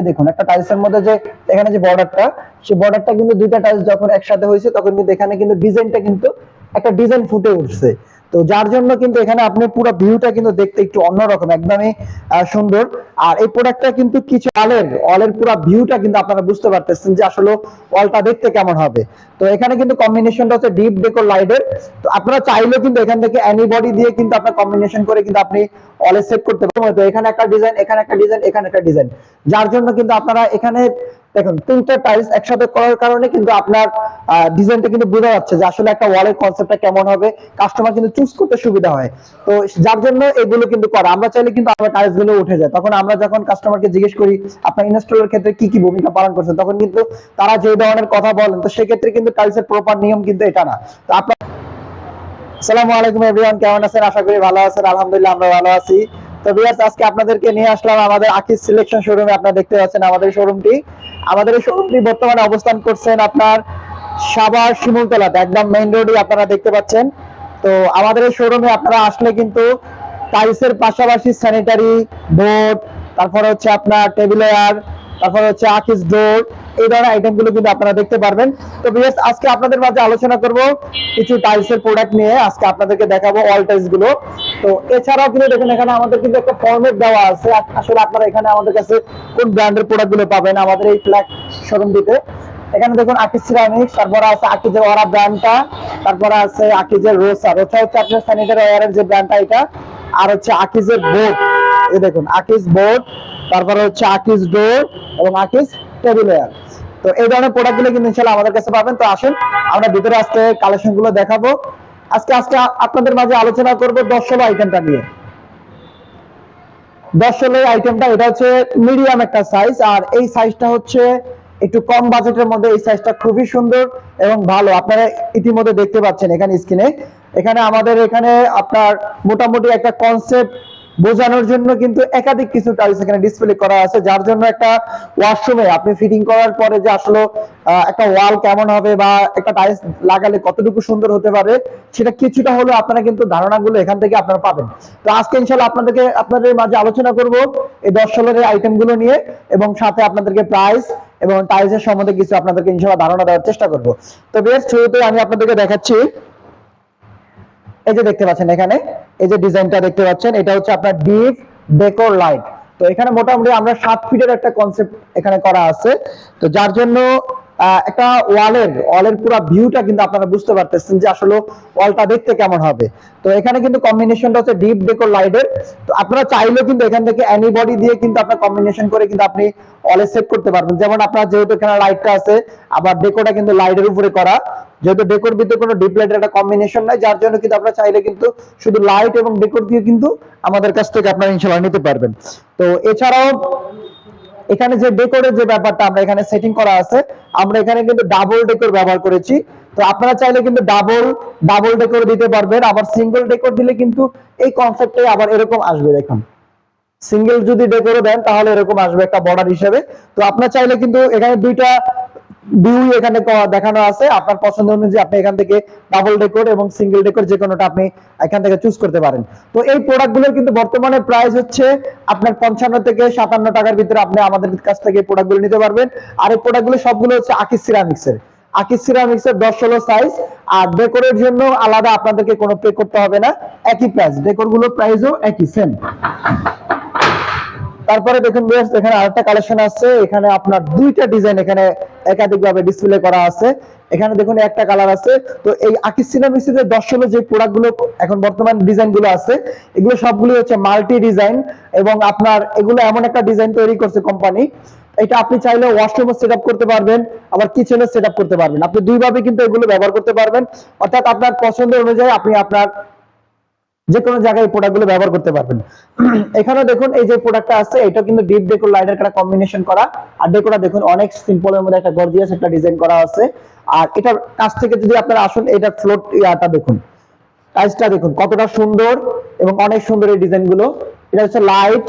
দেখুন, একটা টাইলসের মধ্যে যে এখানে যে বর্ডারটা সেই বর্ডারটা কিন্তু দুইটা টাইলস যখন একসাথে হয়েছে, তখন কিন্তু এখানে কিন্তু ডিজাইনটা কিন্তু একটা ডিজাইন ফুটে উঠছে। তো যার জন্য কিন্তু এখানে আপনি পুরো ভিউটা কিন্তু দেখতে একটু অন্যরকম, একদমই সুন্দর। আর এই প্রোডাক্টটা কিন্তু কিছু অলের অলের পুরো ভিউটা কিন্তু আপনারা বুঝতে পারতেছেন যে আসলে অলটা দেখতে কেমন হবে। তো এখানে কিন্তু কম্বিনেশনটা হচ্ছে ডিপ ডেকোর লাইটের তো আপনারা চাইলেও কিন্তু এখান থেকে অ্যানিবডি দিয়ে কিন্তু আপনার কম্বিনেশন করে কিন্তু আপনি অলে সেট করতে পারবেন। তো এখানে একটা ডিজাইন এখানে একটা ডিজাইন এখানে একটা ডিজাইন যার জন্য কিন্তু আপনারা এখানে দেখুন, তিনটা টাইলস একসাথে করার কারণে কিন্তু আপনার ডিজাইনটা কিন্তু বোঝা যাচ্ছে যে আসলে একটা ওয়ালের কনসেপ্টটা কেমন হবে কাস্টমার কিন্তু চুজ করতে সুবিধা হয়। তো যার জন্য এগুলো কিন্তু করা। আমরা চাইলে কিন্তু আমরা টাইলসগুলো উঠে যায়। তখন আমরা যখন কাস্টমারকে জিজ্ঞেস করি, আপনার ইনস্টলের ক্ষেত্রে কি কি ভূমিকা পালন করছে তখন কিন্তু তারা যে ধরনের কথা বলেন, তো সেক্ষেত্রে কিন্তু টাইলসের প্রপার নিয়ম কিন্তু এটা না। তো আপনার আসসালামু আলাইকুম এভরিওয়ান কেমন আছেন? আশা করি ভালো আছেন। আলহামদুলিল্লাহ, আমরা ভালো আছি। তো আজকে আপনাদেরকে নিয়ে আসলাম আমাদের সিলেকশন শোরুমে আপনারা দেখতে পাচ্ছেন আমাদের শোরুমটি আমাদের এই শোরুমটি বর্তমানে অবস্থান করছেন আপনার সাভার শিমুলতলাতে একদম মেইন রোডই আপনারা দেখতে পাচ্ছেন। তো আমাদের এই শোরুমে আপনারা আসলে কিন্তু টাইলসের পাশাপাশি স্যানিটারি বোর্ড তারপরে হচ্ছে আপনার টেবিল ওয়্যার তারপর হচ্ছে আকিস ডোর, এই ধরনের আইটেমগুলো কিন্তু আপনারা দেখতে পারবেন। তো বিএস আজকে আপনাদের মাঝে আলোচনা করব কিছু টাইলসের প্রোডাক্ট নিয়ে। আজকে আপনাদেরকে দেখাবো অল টাইলসগুলো। তো এছাড়াও কিন্তু দেখুন, এখানে আমাদের কিন্তু একটা ফর্মেট দেওয়া আছে। আসলে আপনারা এখানে আমাদের কাছে কোন ব্র্যান্ডের প্রোডাক্টগুলো পাবেন আমাদের এই ফ্ল্যাগ শোরুম দিতে। এখানে দেখুন আকিজ সিরামিক্স তারপরে আছে আকিজের ওরা ব্র্যান্ডটা তারপরে আছে আকিজের রোসা রোসা হচ্ছে আপনার স্যানিটারি ওয়ারের যে ব্র্যান্ডটা এটা, আর হচ্ছে আকিজের বোর্ড এই দেখুন আকিজ বোর্ড তারপরে হচ্ছে আকিজ ডোর এবং আকিজ টেবিল তো এই ধরনের কিন্তু ইনশাল্লাহ আমাদের কাছে পাবেন। তো আসুন, আমরা ভিতরে আজকে দেখাবো। আজকে আজকে আপনাদের মাঝে আলোচনা করব দশ ষোলো আইটেমটা নিয়ে। দশ ষোলো আইটেমটা এটা হচ্ছে মিডিয়াম একটা সাইজ আর এই সাইজটা হচ্ছে একটু কম বাজেটের মধ্যে এই সাইজটা খুবই সুন্দর এবং ভালো। আপনারা ইতিমধ্যে দেখতে পাচ্ছেন এখানে স্ক্রিনে এখানে আমাদের এখানে আপনার মোটামুটি একটা কনসেপ্ট বোঝানোর জন্য কিন্তু একাধিক কিছু টাইলস এখানে ডিসপ্লে করা আছে, যার জন্য একটা ওয়াশরুমে আপনি ফিটিং করার পরে যে আসলে একটা ওয়াল কেমন হবে বা একটা টাইলস লাগালে কতটুকু সুন্দর হতে পারে, সেটা কিছুটা হলেও আপনারা কিন্তু ধারণাগুলো এখান থেকে আপনারা পাবেন। তো আজকে ইনশাল্লাহ আপনাদেরকে, আপনাদের মাঝে আলোচনা করব এই দশ ষোলোর আইটেমগুলো নিয়ে এবং সাথে আপনাদেরকে প্রাইস এবং টাইলসের সম্বন্ধে কিছু আপনাদেরকে ইনশাল্লাহ ধারণা দেওয়ার চেষ্টা করব। তো বেশ শুরুতে আমি আপনাদেরকে দেখাচ্ছি এই যে দেখতে পাচ্ছেন এখানে, এই যে ডিজাইনটা দেখতে পাচ্ছেন, এটা হচ্ছে আপনার ডিপ ডেকোর লাইট। তো এখানে মোটামুটি আমরা সাত ফিটের একটা কনসেপ্ট এখানে করা আছে। তো যার জন্য একটা ওয়ালের ওয়ালের পুরো ভিউটা কিন্তু আপনারা বুঝতে পারতেছেন যে আসলে ওয়ালটা দেখতে কেমন হবে। তো এখানে কিন্তু কম্বিনেশনটা হচ্ছে ডিপ ডেকোর লাইটের তো আপনারা চাইলেও কিন্তু এখান থেকে অ্যানিবডি দিয়ে কিন্তু আপনার কম্বিনেশন করে কিন্তু আপনি ওয়ালে সেট করতে পারবেন। যেমন আপনার যেহেতু এখানে লাইটটা আছে, আবার ডেকোটা কিন্তু লাইটের উপরে করা। যেহেতু ডেকোর ভিতরে কোনো ডিপ লাইটের একটা কম্বিনেশন নাই, যার জন্য কিন্তু আপনারা চাইলে কিন্তু শুধু লাইট এবং ডেকোর দিয়ে কিন্তু আমাদের কাছ থেকে আপনারা ইনশাল্লাহ নিতে পারবেন। তো এছাড়াও এখানে যে ডেকোরের যে ব্যাপারটা আমরা এখানে সেটিং করা আছে, আমরা এখানে কিন্তু ডাবল ডেকোর ব্যবহার করেছি। তো আপনারা চাইলে কিন্তু ডাবল ডাবল ডেকোর দিতে পারবেন। আবার সিঙ্গেল ডেকোর দিলে কিন্তু এই কনসেপ্টে আবার এরকম আসবে, দেখুন। সিঙ্গেল যদি ডেকোরে দেন, তাহলে এরকম আসবে একটা বর্ডার হিসেবে। তো আপনার চাইলে কিন্তু এখানে দুইটা ভিউ এখানে দেখানো আছে। আপনার পছন্দ অনুযায়ী আপনি এখান থেকে ডাবল ডেকোর এবং সিঙ্গেল ডেকোর যে কোনোটা আপনি এখান থেকে চুজ করতে পারেন। তো এই প্রোডাক্টগুলোর কিন্তু বর্তমানে প্রাইস হচ্ছে আপনার পঞ্চান্ন থেকে সাতান্ন টাকার ভিতরে আপনি আমাদের কাছ থেকে প্রোডাক্টগুলো নিতে পারবেন। আর এই প্রোডাক্টগুলো সবগুলো হচ্ছে আকিস সিরামিক্স এর আকিস সিরামিক্স এর দশ ষোলো সাইজ আর ডেকোরের জন্য আলাদা আপনাদেরকে কোনো পে করতে হবে না। একই প্রাইস ডেকোরগুলোর প্রাইসও একই সেম তারপরে দেখুন এখানে আরেকটা কালেকশন আছে এখানে আপনার দুইটা ডিজাইন এখানে একাধিক ভাবে ডিসপ্লে করা আছে। এখানে দেখুন একটা কালার আছে। তো এই আকিস সিনামিক্সের দশ ষোলো যে প্রোডাক্টগুলো এখন বর্তমান ডিজাইনগুলো আছে, এগুলো সবগুলো হচ্ছে মাল্টি ডিজাইন এবং আপনার এগুলো এমন একটা ডিজাইন তৈরি করছে কোম্পানি এটা আপনি চাইলে ওয়াশরুমে সেট আপ করতে পারবেন, আবার কিচেনে সেট আপ করতে পারবেন। আপনি দুইভাবে কিন্তু এগুলো ব্যবহার করতে পারবেন। অর্থাৎ আপনার পছন্দ অনুযায়ী আপনি আপনার যে কোনো জায়গায় প্রোডাক্টগুলো ব্যবহার করতে পারবেন। এখানে দেখুন, এই যে প্রোডাক্টটা আছে এটা কিন্তু ডিপ ডেকোর লাইটের একটা কম্বিনেশন করা। আর ডেকোরটা দেখুন, অনেক সিম্পল এর মধ্যে একটা গর্জিয়াস একটা ডিজাইন করা আছে। আর এটার কাছ থেকে যদি আপনারা আসুন, এটা ফ্লোট ইয়াটা দেখুন। টাইলসটা দেখুন, কতটা সুন্দর এবং অনেক সুন্দর এই ডিজাইনগুলো। এটা হচ্ছে লাইট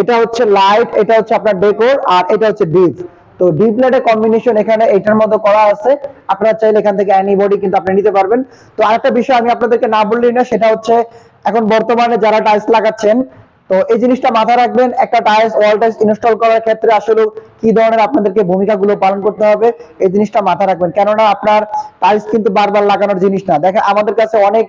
এটা হচ্ছে লাইট এটা হচ্ছে আপনার ডেকোর আর এটা হচ্ছে ডিপ তো ডিপ লাইটের কম্বিনেশন এখানে এটার মধ্যে করা আছে। আপনারা চাইলে এখান থেকে অ্যানিবডি কিন্তু আপনি নিতে পারবেন। তো আরেকটা বিষয় আমি আপনাদেরকে না বললেই না সেটা হচ্ছে এখন বর্তমানে যারা টাইলস লাগাচ্ছেন, তো এই জিনিসটা মাথায় রাখবেন, একটা টাইলস ওয়াল টাইলস ইনস্টল করার ক্ষেত্রে আসলে কি ধরনের আপনাদেরকে ভূমিকাগুলো পালন করতে হবে, এই জিনিসটা মাথায় রাখবেন। কেননা আপনার টাইলস কিন্তু বারবার লাগানোর জিনিস না। দেখেন, আমাদের কাছে অনেক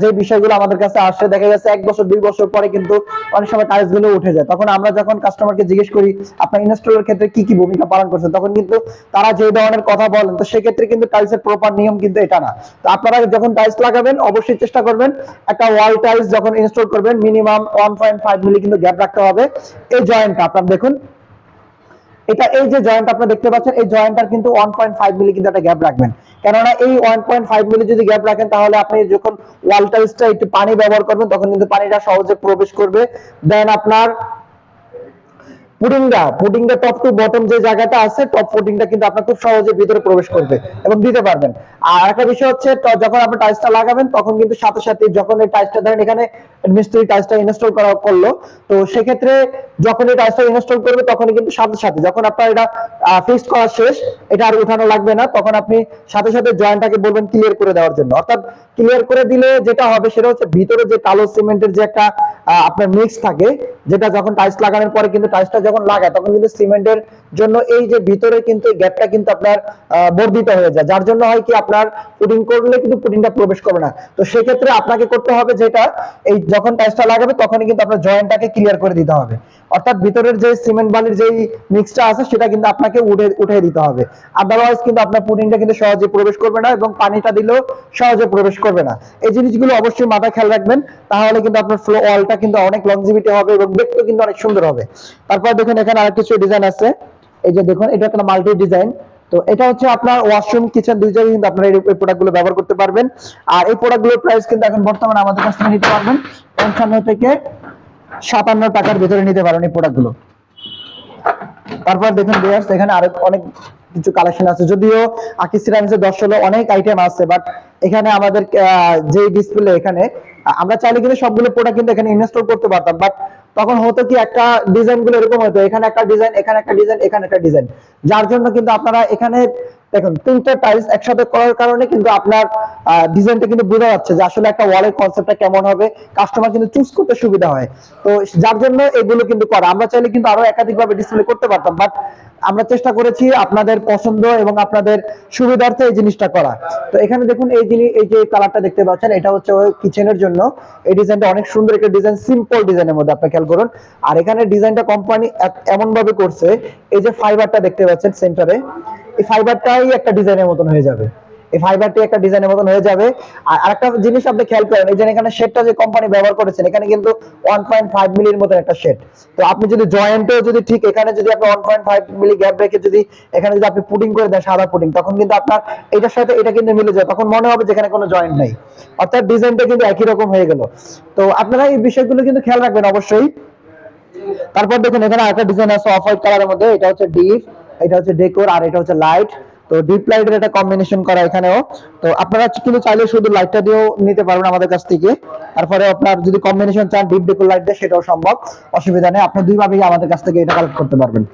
যে বিষয়গুলো আমাদের কাছে আসে, দেখা যাচ্ছে এক বছর, দুই বছর পরে কিন্তু অনেক সময় টাইলসগুলো উঠে যায়। তখন আমরা যখন কাস্টমারকে জিজ্ঞেস করি, আপনার ইনস্টলের ক্ষেত্রে কি কি ভূমিকা পালন করছেন তখন কিন্তু তারা যে ধরনের কথা বলেন, তো সেক্ষেত্রে কিন্তু টাইলসের প্রপার নিয়ম কিন্তু এটা না। তো আপনারা যখন টাইলস লাগাবেন, অবশ্যই চেষ্টা করবেন একটা ওয়াল টাইলস যখন ইনস্টল করবেন minimum one point five milli কিন্তু গ্যাপ রাখতে হবে। এই জয়েন্টটা আপনার দেখুন এটা এই যে জয়েন্ট আপনি দেখতে পাচ্ছেন, এই জয়েন্টটার কিন্তু 1.5 মিলি কিন্তু একটা গ্যাপ রাখবেন। কেননা এই 1.5 মিলি যদি গ্যাপ রাখেন, তাহলে আপনি যখন ওয়াল টাইলসটা একটু পানি ব্যবহার করবেন, তখন কিন্তু পানিটা সহজে প্রবেশ করবে। দেন আপনার পুডিংটা পুডিংটা টপ টু বটম যে জায়গাটা আছে টপ পুডিংটা কিন্তু আপনার খুব সহজে ভিতরে প্রবেশ করবে এবং দিতে পারবেন। আর একটা বিষয় হচ্ছে যখন আপনি টাইলসটা লাগাবেন, তখন কিন্তু সাথে সাথে যখন এই টাইলসটা ধরেন এখানে মিস্ত্রি টাইলসটা ইনস্টল করা, করল, তো সেক্ষেত্রে যখন এই টাইলসটা ইনস্টল করবে তখন কিন্তু সাথে সাথে যখন আপনার এটা ফিক্সড করা শেষ, এটা আর উঠানো লাগবে না, তখন আপনি সাথে সাথে জয়েন্টটাকে বলবেন ক্লিয়ার করে দেওয়ার জন্য। অর্থাৎ ক্লিয়ার করে দিলে যেটা হবে সেটা হচ্ছে ভিতরে যে কালো সিমেন্টের যে একটা আপনার মিক্স থাকে, যেটা যখন টাইলস লাগানোর পরে কিন্তু টাইলসটা যখন লাগায়, তখন কিন্তু সিমেন্টের জন্য এই যে ভিতরে কিন্তু গ্যাপটা কিন্তু আপনার বর্ধিত হয়ে যায়। যার জন্য হয় কি, আপনার পুডিং করলে কিন্তু পুডিংটা প্রবেশ করবে না। তো সেক্ষেত্রে আপনাকে করতে হবে যেটা, এই যখন টাইলসটা লাগাবে, তখনই কিন্তু আপনার জয়েন্টটাকে ক্লিয়ার করে দিতে হবে। অর্থাৎ ভিতরের যে সিমেন্ট বালির যেই মিক্সটা আছে, সেটা কিন্তু আপনাকে উঠে উঠে দিতে হবে। আদারওয়াইজ কিন্তু আপনার পুডিংটা কিন্তু সহজে প্রবেশ করবে না এবং পানিটা দিলেও সহজে প্রবেশ করবে না। এই জিনিসগুলো অবশ্যই মাথায় খেয়াল রাখবেন, তাহলে কিন্তু আপনার ফ্লো ওয়ালটা কিন্তু অনেক লংজিভিটি হবে এবং দেখতে কিন্তু অনেক সুন্দর হবে। তারপর দেখুন, এখানে আর কিছু ডিজাইন আছে। এই যে দেখুন, এটা একটা মাল্টি ডিজাইন তো এটা হচ্ছে আপনার ওয়াশরুম কিচেন দুই জায়গায় কিন্তু আপনারা এই প্রোডাক্টগুলো ব্যবহার করতে পারবেন। আর এই প্রোডাক্টগুলোর প্রাইস কিন্তু এখন বর্তমানে আমাদের কাছ থেকে নিতে পারবেন। পঞ্চান্ন থেকে সাতান্ন টাকার ভিতরে নিতে পারেন এই প্রোডাক্টগুলো তারপর দেখুন এখানে আরও অনেক কিছু কালেকশন আছে। যদিও আকি সিরামিক্সের দশ ষোলো অনেক আইটেম আছে বাট এখানে আমাদের যে ডিসপ্লে এখানে আমরা চাইলে কিন্তু সবগুলো প্রোডাক্ট কিন্তু এখানে ইনস্টল করতে পারতাম বাট তখন হতো কি একটা ডিজাইনগুলো এরকম হতো, এখানে একটা ডিজাইন এখানে একটা ডিজাইন এখানে একটা ডিজাইন যার জন্য কিন্তু আপনারা এখানে দেখুন, তিনটা টাইলস একসাথে করার কারণে কিন্তু আপনার ডিজাইনটা কিন্তু বোঝা যাচ্ছে যে আসলে একটা ওয়ালের কনসেপ্টটা কেমন হবে কাস্টমার কিন্তু চুজ করতে সুবিধা হয়। তো যার জন্য এগুলো কিন্তু করা। আমরা চাইলে কিন্তু আরও একাধিক ভাবে ডিসপ্লে করতে পারতাম বাট আমরা চেষ্টা করেছি আপনাদের পছন্দ এবং আপনাদের সুবিধার্থে এই জিনিসটা করা। তো এখানে দেখুন, এই জিনিস এই যে কালারটা দেখতে পাচ্ছেন, এটা হচ্ছে কিচেনের জন্য। এই ডিজাইনটা অনেক সুন্দর একটা ডিজাইন সিম্পল ডিজাইনের মধ্যে আপনি খেয়াল করুন। আর এখানে ডিজাইনটা কোম্পানি এমন ভাবে করছে, এই যে ফাইবারটা দেখতে পাচ্ছেন সেন্টারে এই ফাইবারটাই একটা ডিজাইনের মতন হয়ে যাবে। এই ফাইবারটি একটা ডিজাইনের মতন হয়ে যাবে। আর আরেকটা জিনিস আপনি খেয়াল করেন, এই যে এখানে শেডটা যে কোম্পানি ব্যবহার করেছেন, এখানে কিন্তু 1.5 মিলির মতন একটা শেড তো আপনি যদি জয়েন্টেও যদি ঠিক এখানে যদি আপনি 1.5 মিলি গ্যাপ রেখে যদি এখানে যদি আপনি পুডিং করে দেন সাদা পুডিং তখন কিন্তু আপনার এটার সাথে এটা কিন্তু মিলে যায়। তখন মনে হবে যেখানে কোনো জয়েন্ট নাই। অর্থাৎ ডিজাইনটা কিন্তু একই রকম হয়ে গেল। তো আপনারা এই বিষয়গুলো কিন্তু খেয়াল রাখবেন অবশ্যই। তারপর দেখুন, এখানে আরেকটা ডিজাইন আছে অফ হোয়াইট কালারের মধ্যে, এটা হচ্ছে ডিপ এটা হচ্ছে ডেকোর আর এটা হচ্ছে লাইট তো ডিপ লাইটের একটা কম্বিনেশন করা এখানেও। তো আপনারা কিন্তু চাইলে শুধু লাইটটা দিয়েও নিতে পারবেন আমাদের কাছ থেকে। তারপরে আপনার যদি কম্বিনেশন চান ডিপ ডেকোর লাইট দিয়ে সেটাও সম্ভব। অসুবিধা নেই। আপনি দুইভাবেই আমাদের কাছ থেকে এটা কালেক্ট করতে পারবেন।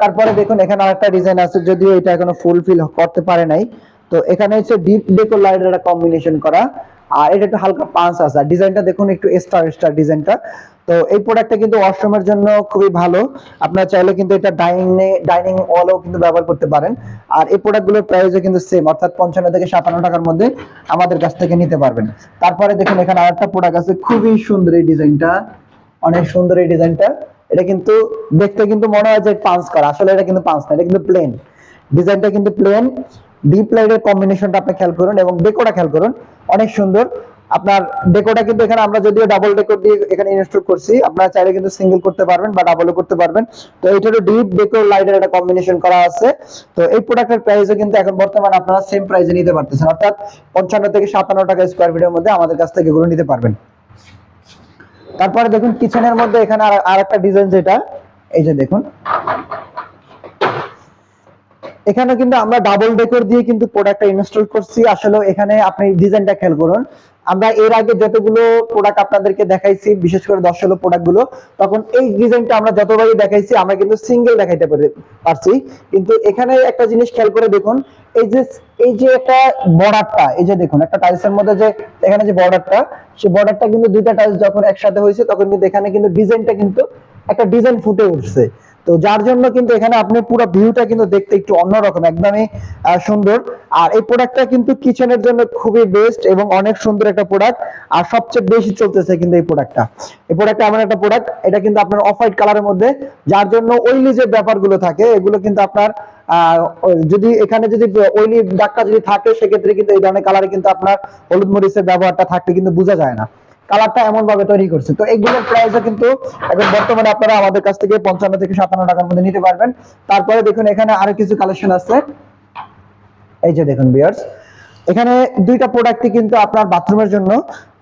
তারপরে দেখুন, এখানে আরেকটা ডিজাইন আছে। যদিও এটা এখনও ফুলফিল করতে পারে নাই। তো এখানে হচ্ছে ডিপ ডেকোর লাইটের একটা কম্বিনেশন করা। আর এটা একটু হালকা পাঁচ আছে। আর ডিজাইনটা দেখুন, একটু স্টার স্টার ডিজাইনটা তো এই প্রোডাক্টটা কিন্তু ওয়াশরুমের জন্য খুবই ভালো। আপনারা চাইলে কিন্তু এটা ডাইনিং ডাইনিং ওয়ালও কিন্তু ব্যবহার করতে পারেন। আর এই প্রোডাক্টগুলোর প্রাইসও কিন্তু সেম অর্থাৎ পঞ্চান্ন থেকে সাতান্ন টাকার মধ্যে আমাদের কাছ থেকে নিতে পারবেন। তারপরে দেখুন, এখানে আরেকটা প্রোডাক্ট আছে, খুবই সুন্দর এই ডিজাইনটা অনেক সুন্দর এই ডিজাইনটা এটা কিন্তু দেখতে কিন্তু মনে হয় যে পাঁচ করা। আসলে এটা কিন্তু পাঁচ না, এটা কিন্তু প্লেন ডিজাইনটা কিন্তু প্লেন ডিপ লাইটের কম্বিনেশনটা আপনি খেয়াল করুন এবং ডেকোটা খেয়াল করুন। অনেক সুন্দর। আপনার ডেকোটা কিন্তু এখানে আমরা যদিও ডাবল ডেকোর দিয়ে এখানে ইনস্টল করছি, আপনারা চাইলে কিন্তু সিঙ্গেল করতে পারবেন বা ডাবলও করতে পারবেন। তো এইটারও ডিপ ডেকোর লাইটের একটা কম্বিনেশন করা আছে। তো এই প্রোডাক্টের প্রাইসও কিন্তু এখন বর্তমানে আপনারা সেম প্রাইসে নিতে পারতেছেন। অর্থাৎ পঞ্চান্ন থেকে সাতান্ন টাকা স্কোয়ার ফিটের মধ্যে আমাদের কাছ থেকে এগুলো নিতে পারবেন। তারপরে দেখুন কিচেনের মধ্যে এখানে আর একটা ডিজাইন যেটা, এই যে দেখুন। এখানে কিন্তু আমরা ডাবল ডেকোর দিয়ে কিন্তু প্রোডাক্টটা ইনস্টল করছি। আসলে এখানে আপনি ডিজাইনটা খেয়াল করুন। আমরা এর আগে যতগুলো প্রোডাক্ট আপনাদেরকে দেখাইছি, বিশেষ করে দশ ষোলো প্রোডাক্টগুলো, তখন এই ডিজাইনটা আমরা যতবারই দেখাইছি, আমরা কিন্তু সিঙ্গেল দেখাইতে পারি- পারছি। কিন্তু এখানে একটা জিনিস খেয়াল করে দেখুন, এই যে এই যে একটা বর্ডারটা এই যে দেখুন, একটা টাইলসের মধ্যে যে, এখানে যে বর্ডারটা সেই বর্ডারটা কিন্তু দুইটা টাইলস যখন একসাথে হয়েছে, তখন কিন্তু এখানে কিন্তু ডিজাইনটা কিন্তু একটা ডিজাইন ফুটে উঠছে। তো যার জন্য কিন্তু এখানে আপনি পুরো ভিউটা কিন্তু দেখতে একটু অন্যরকম, একদমই সুন্দর। আর এই প্রোডাক্টটা কিন্তু কিচেনের জন্য খুবই বেস্ট এবং অনেক সুন্দর একটা প্রোডাক্ট আর সবচেয়ে বেশি চলতেছে কিন্তু এই প্রোডাক্টটা এই প্রোডাক্টটা এমন একটা প্রোডাক্ট এটা কিন্তু আপনার অফ হোয়াইট কালারের মধ্যে, যার জন্য ওইলি যে ব্যাপারগুলো থাকে, এগুলো কিন্তু আপনার যদি এখানে যদি ওইলি দাগটা যদি থাকে, সেক্ষেত্রে কিন্তু এই ধরনের কালারে কিন্তু আপনার হলুদ মরিচের ব্যবহারটা থাকলে কিন্তু বোঝা যায় না। কালারটা এমন ভাবে তৈরি করছে। তো এগুলোর প্রাইসও কিন্তু এখন বর্তমানে আপনারা আমাদের কাছ থেকে পঞ্চান্ন থেকে সাতান্ন টাকার মধ্যে নিতে পারবেন। তারপরে দেখুন এখানে আরও কিছু কালেকশন আছে। এই যে দেখুন বিয়ার্স এখানে দুইটা প্রোডাক্টই কিন্তু আপনার বাথরুমের জন্য,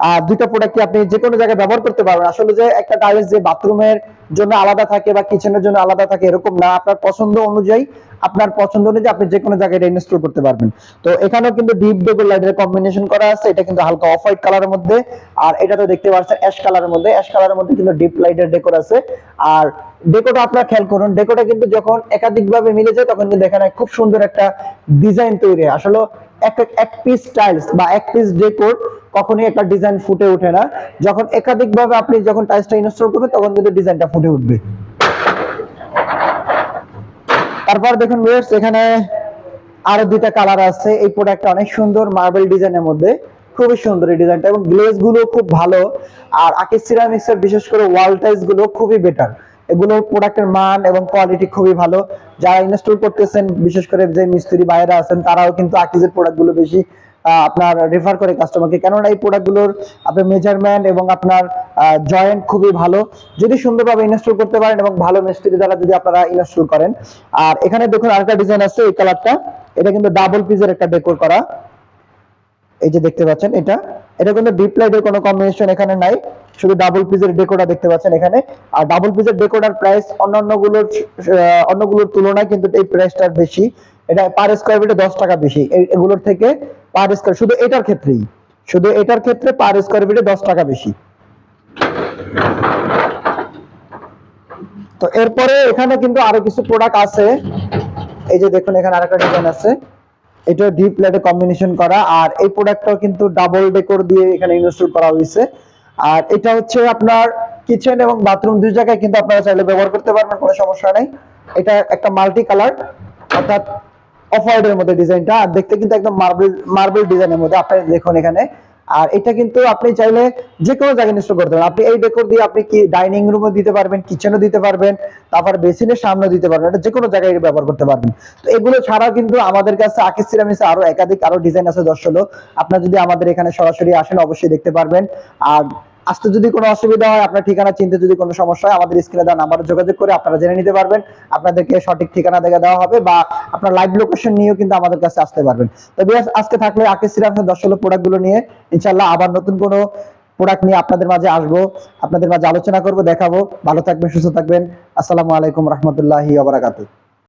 আর দুইটা প্রোডাক্টই আপনি যে কোনো জায়গায় ব্যবহার করতে পারবেন। আসলে যে একটা টাইলস যে বাথরুমের জন্য আলাদা থাকে বা কিচেনের জন্য আলাদা থাকে, এরকম না। আপনার পছন্দ অনুযায়ী, আপনার পছন্দ অনুযায়ী আপনি যে কোনো জায়গায় এটা ইনস্টল করতে পারবেন। তো এখানেও কিন্তু ডিপ ডবল লাইটের কম্বিনেশন করা আছে। এটা কিন্তু হালকা অফ হোয়াইট কালারের মধ্যে। আর এটা তো দেখতে পাচ্ছেন অ্যাশ কালারের মধ্যে। অ্যাশ কালারের মধ্যে কিন্তু ডিপ লাইটের ডেকোর আছে। আর ডেকোটা আপনার খেয়াল করুন, ডেকোটা কিন্তু যখন একাধিক ভাবে মিলে যায়, তখন কিন্তু এখানে খুব সুন্দর একটা ডিজাইন তৈরি হয়। আসলে এক এক পিস টাইলস বা এক পিস ডেকোর কখনোই একটা ডিজাইন ফুটে ওঠে না। যখন একাধিক ভাবে আপনি যখন টাইলসটা ইনস্টল করবেন, তখন কিন্তু ডিজাইনটা ফুটে উঠবে। তারপর দেখুন ভিউয়ার্স এখানে আরও দুইটা কালার আছে। এই প্রোডাক্টটা অনেক সুন্দর মার্বেল ডিজাইনের মধ্যে। খুবই সুন্দর এই ডিজাইনটা এবং গ্লেজগুলো খুব ভালো। আর আকিস সিরামিক্স এর বিশেষ করে ওয়াল টাইলসগুলো খুবই বেটার এগুলো প্রোডাক্টের মান এবং কোয়ালিটি খুবই ভালো। যারা ইনস্টল করতেছেন, বিশেষ করে যে মিস্ত্রি বাইরে আছেন, তারাও কিন্তু আকিজের প্রোডাক্টগুলো বেশি আপনার রেফার করে কাস্টমারকে কেননা এই প্রোডাক্টগুলোর আপনার মেজারমেন্ট এবং আপনার জয়েন্ট খুবই ভালো। যদি সুন্দরভাবে ইনস্টল করতে পারেন এবং ভালো মিস্ত্রি দ্বারা যদি আপনারা ইনস্টল করেন। আর এখানে দেখুন আরেকটা ডিজাইন আছে, এই কালারটা এটা কিন্তু ডাবল পিসের একটা ডেকোর করা। এই যে দেখতে পাচ্ছেন, এটা। এটা কিন্তু ডিপ লাইটের কোনো কম্বিনেশন এখানে নাই। শুধু ডাবল পিজের ডেকোটা দেখতে পাচ্ছেন এখানে। আর ডাবল পিজের ডেকোটার প্রাইস অন্যান্যগুলোর আহ, অন্যগুলোর তুলনায় কিন্তু এই প্রাইসটা বেশি। এটা পার স্কোয়ার ফিটে দশ টাকা বেশি। এগুলোর থেকে পার স্কোয়ার শুধু এটার ক্ষেত্রেই। শুধু এটার ক্ষেত্রে পার স্কোয়ার ফিটে দশ টাকা বেশি। তো এরপরে এখানে কিন্তু আরও কিছু প্রোডাক্ট আছে। এই যে দেখুন এখানে আরেকটা ডিজাইন আছে। এটা ডিপ লাইটে কম্বিনেশন করা, আর এই প্রোডাক্টটাও কিন্তু ডাবল ডেকোর দিয়ে এখানে ইনস্টল করা হয়েছে। আর এটা হচ্ছে আপনার কিচেন এবং বাথরুম দুই জায়গায় কিন্তু আপনারা চাইলে ব্যবহার করতে পারবেন, কোনো সমস্যা নেই। এটা একটা মাল্টি কালার অর্থাৎ অফ হোয়াইটের মধ্যে ডিজাইনটা আর দেখতে কিন্তু একদম মার্বেল মার্বেল ডিজাইনের মধ্যে। আপনি দেখুন এখানে আর এটা কিন্তু আপনি চাইলে যে কোনো জায়গায় ইনস্টল করতে পারেন। আপনি এই ডেকোর দিয়ে আপনি কি ডাইনিং রুমও দিতে পারবেন কিচেনও দিতে পারবেন, তারপর বেসিনের সামনে দিতে পারবেন, এটা যে কোনো জায়গায় ব্যবহার করতে পারবেন। তো এগুলো ছাড়া কিন্তু আমাদের কাছে আকিস সিরামিক্সে আরও একাধিক আরও ডিজাইন আছে দর্শক আপনার যদি আমাদের এখানে সরাসরি আসেন, অবশ্যই দেখতে পারবেন। আর আসতে যদি কোনো অসুবিধা হয়, আপনার ঠিকানা চিনতে যদি কোনো সমস্যা হয়, আমাদের স্ক্রিনে দেওয়া নাম্বারে যোগাযোগ করে আপনারা জেনে নিতে পারবেন। আপনাদেরকে সঠিক ঠিকানা দেখে দেওয়া হবে বা আপনার লাইভ লোকেশন নিয়েও কিন্তু আমাদের কাছে আসতে পারবেন। তো বিয়াস আজকে থাকলে আকিস সিরামিক্সের দশ ষোলো প্রোডাক্টগুলো নিয়ে ইনশাল্লাহ আবার নতুন কোনো প্রোডাক্ট নিয়ে আপনাদের মাঝে আসব। আপনাদের মাঝে আলোচনা করব, দেখাবো। ভালো থাকবেন, সুস্থ থাকবেন। আসসালামু আলাইকুম রহমতুল্লাহি